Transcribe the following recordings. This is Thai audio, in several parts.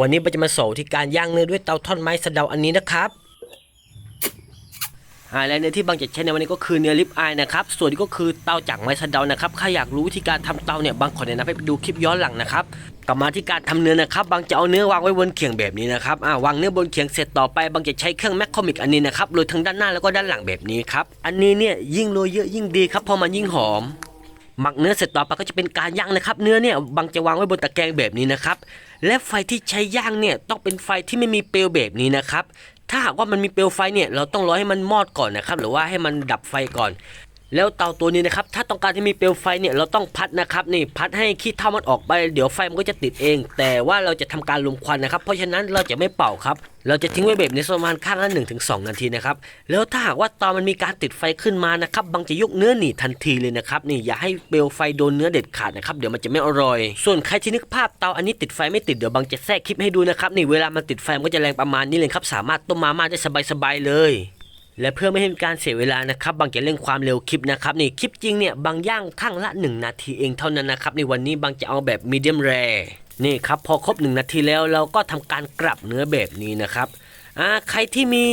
วันนี้เราจะมาสอนที่การย่างเนื้อด้วยเตาท่อนไม้สะเดาอันนี้นะครับอ่าและเนื้อที่บางจะใช้ในวันนี้ก็คือเนื้อลิปอายนะครับ ส่วนนี้ก็คือเตาจากไม้สะเดานะครับใครอยากรู้วิธีการทำเตาเนี่ยบางขอแนะนำให้ไปดูคลิปย้อนหลังนะครับกลับมาที่การทำเนื้อนะครับ บางจะเอาเนื้อวางไว้บนเขียงแบบนี้นะครับอ่าวางเนื้อบนเขียงเสร็จต่อไป บางจะใช้เครื่องแมคคอมิกอันนี้นะครับโรยทั้งด้านหน้าแล้วก็ด้านหลังแบบนี้ครับอันนี้เนี่ยยิ่งโรยเยอะยิ่งดีครับเพราะมันยิ่งหอม หมักเนื้อเสร็จต่อไปก็จะเป็นการย่างนะครับ เนื้อเนี่ยบางจะวางไว้บนตะแกรงแบบนี้นะครับ และไฟที่ใช้ย่างเนี่ยต้องเป็นไฟที่ไม่มีเปลวแบบนี้นะครับถ้าหากว่ามันมีเปลวไฟเนี่ยเราต้องรอให้มันมอดก่อนนะครับ หรือว่าให้มันดับไฟก่อน แล้วเตาตัวนี้นะครับถ้าต้องการให้มีเปลวไฟเนี่ยเราต้องพัดนะครับนี่พัดให้ขี้เถ้ามันออกไปเดี๋ยวไฟมันก็จะติดเอง แต่ว่าเราจะทำการลมควันนะครับ เพราะฉะนั้นเราจะไม่เป่าครับ เราจะทิ้งไว้แบบนี้ประมาณข้างละ1นถึงสนาทีนะครับแล้วถ้าหากว่าตอนมันมีการติดไฟขึ้นมานะครับบางจะยกเนื้อหนีทันทีเลยนะครับนี่อย่าให้เปลวไฟโดนเนื้อเด็ดขาดนะครับเดี๋ยวมันจะไม่อร่อย ส่วนใครที่นึกภาพเตาอันนี้ติดไฟไม่ติดเดี๋ยวบางจะแทรกคลิปให้ดูนะครับนี่เวลามันติดไฟมันก็จะแรงประมาณนี้เลยครับสามารถต้มมาม่าได้สบายๆเลย และเพื่อไม่ให้มีการเสียเวลานะครับบางจะเร่งความเร็วคลิปนะครับนี่คลิปจริงเนี่ยบางย่างข้างละ 1 นาทีเองเท่านั้นนะครับในวันนี้บางจะเอาแบบมีเดียมแรนี่ครับพอครบ 1 นาทีแล้วเราก็ทำการกลับเนื้อแบบนี้นะครับอ่าใครที่มี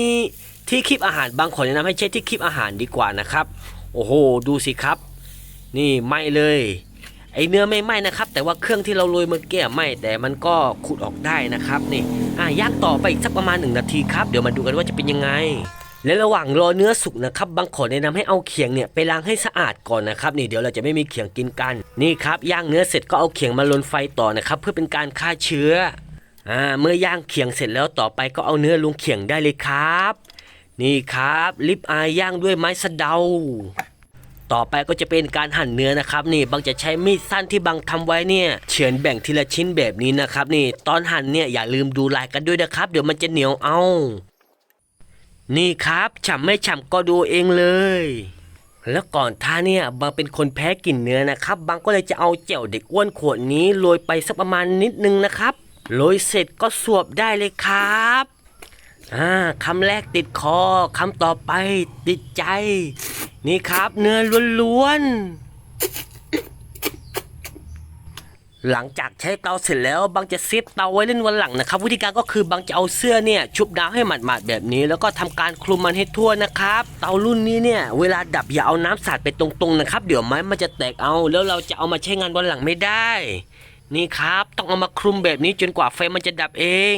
ที่คลิปอาหารบางขอแนะนำให้ใช้ที่คลิปอาหารดีกว่านะครับโอ้โหดูสิครับ นี่ไหมเลยไอเนื้อไม่ไหมนะครับ แต่ว่าเครื่องที่เราโรยเมื่อกี้ไหมแต่มันก็ขูดออกได้นะครับนี่อะย่างต่อไปอีกสักประมาณ 1 นาทีครับเดี๋ยวมาดูกันว่าจะเป็นยังไง และระหว่างรอเนื้อสุกนะครับบางขอแนะนำให้เอาเขียงเนี่ยไปล้างให้สะอาดก่อนนะครับนี่เดี๋ยวเราจะไม่มีเขียงกินกันนี่ครับย่างเนื้อเสร็จก็เอาเขียงมาลนไฟต่อนะครับเพื่อเป็นการฆ่าเชื้ออ่าเมื่อย่างเขียงเสร็จแล้วต่อไปก็เอาเนื้อลงเขียงได้เลยครับ นี่ครับลิปอายย่างด้วยไม้สะเดา ต่อไปก็จะเป็นการหั่นเนื้อนะครับนี่บางจะใช้มีดสั้นที่บางทำไว้เนี่ยเฉือนแบ่งทีละชิ้นแบบนี้นะครับนี่ตอนหั่นเนี่ยอย่าลืมดูลายกันด้วยนะครับ เดี๋ยวมันจะเหนียวเอา นี่ครับฉ่ำไม่ฉ่ำก็ดูเองเลย แล้วก่อนท่าเนี่ยบางเป็นคนแพ้กลิ่นเนื้อนะครับ บางก็เลยจะเอาเจียวเด็กอ้วนขวดนี้โรยไปสักประมาณนิดนึงนะครับโรยเสร็จก็สวบได้เลยครับอ่าคำแรกติดคอคำต่อไปติดใจ นี่ครับเนื้อล้วนๆ หลังจากใช้เตาเสร็จแล้วบางจะเซฟเตาไว้เล่นวันหลังนะครับ วิธีการก็คือบางจะเอาเสื้อเนี่ยชุบน้ำให้หมาดๆแบบนี้ แล้วก็ทำการคลุมมันให้ทั่วนะครับ เตารุ่นนี้เนี่ยเวลาดับอย่าเอาน้ำสาดไปตรงๆนะครับ เดี๋ยวไม้มันจะแตกเอา แล้วเราจะเอามาใช้งานวันหลังไม่ได้ นี่ครับ ต้องเอามาคลุมแบบนี้จนกว่าไฟมันจะดับเอง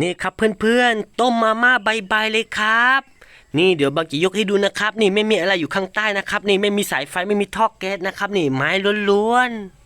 นี่ครับเพื่อนๆ ต้มมาม่าใบๆเลยครับ นี่เดี๋ยวบางจียกให้ดูนะครับ นี่ไม่มีอะไรอยู่ข้างใต้นะครับ นี่ไม่มีสายไฟไม่มีท่อแก๊สนะครับ นี่ไม้ล้วนๆ